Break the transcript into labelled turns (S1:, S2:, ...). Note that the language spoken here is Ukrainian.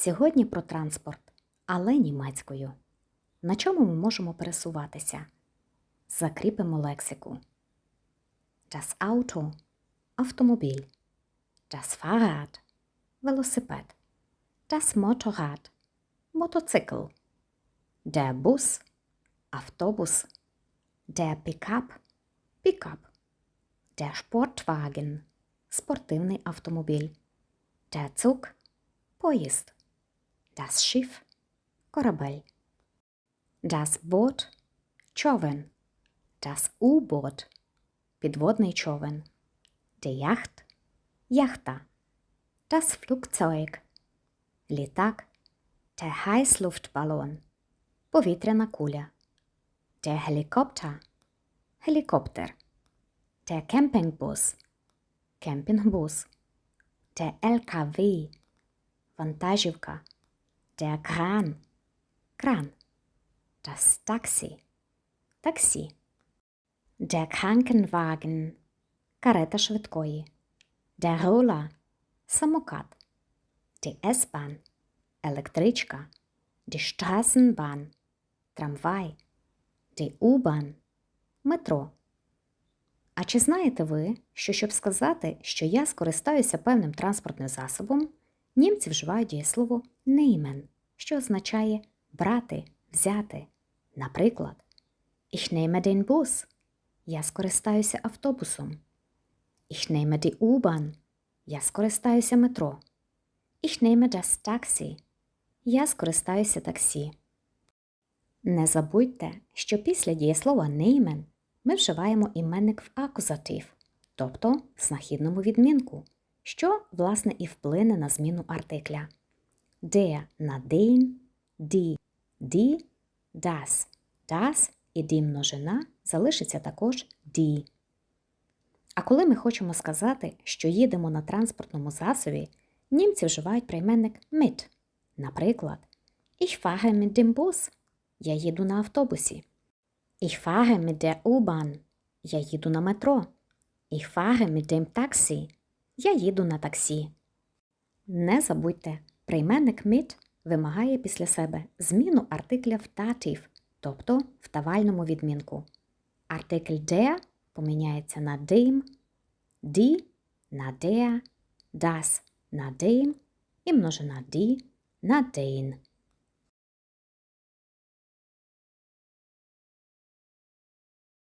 S1: Сьогодні про транспорт, але німецькою. На чому ми можемо пересуватися? Закріпимо лексику. Das Auto – автомобіль. Das Fahrrad – велосипед. Das Motorrad – мотоцикл. Der Bus – автобус. Der Pickup – пікап. Der Sportwagen – спортивний автомобіль. Der Zug – поїзд. Das Schiff – корабель. Das Boot – човен. Das U-Boot – підводний човен. Die Yacht – яхта. Das Flugzeug – літак. Der Heißluftballon – повітряна куля. Der Helikopter – гелікоптер. Der Campingbus – кемпінгбус. Der LKW – вантажівка. Der Kran – кран. Das Taxi – таксі. Der Krankenwagen – карета швидкої. Der Roller – самокат. Die S-Bahn – електричка. Die Straßenbahn – трамвай. Die U-Bahn – метро. А чи знаєте ви, що щоб сказати, що я скористаюся певним транспортним засобом, німці вживають дієслово nehmen, що означає брати, взяти. Наприклад, Ich nehme den Bus. Я скористаюся автобусом. Ich nehme die U-Bahn. Я скористаюся метро. Ich nehme das Taxi. Я скористаюся таксі. Не забудьте, що після дієслова nehmen ми вживаємо іменник в акузатив, тобто в знахідному відмінку, що, власне, і вплине на зміну артикля. Der на den, die, die, das, das і die множина залишиться також die. А коли ми хочемо сказати, що їдемо на транспортному засобі, німці вживають прийменник mit. Наприклад, Ich fahre mit dem Bus. Я їду на автобусі. Ich fahre mit der U-Bahn. Я їду на метро. Ich fahre mit dem Taxi. Я їду на таксі. Не забудьте, прийменник mit вимагає після себе зміну артикля в татів, тобто в тавальному відмінку. Артикль der поміняється на dem, die на der, das на dem і множина die на den.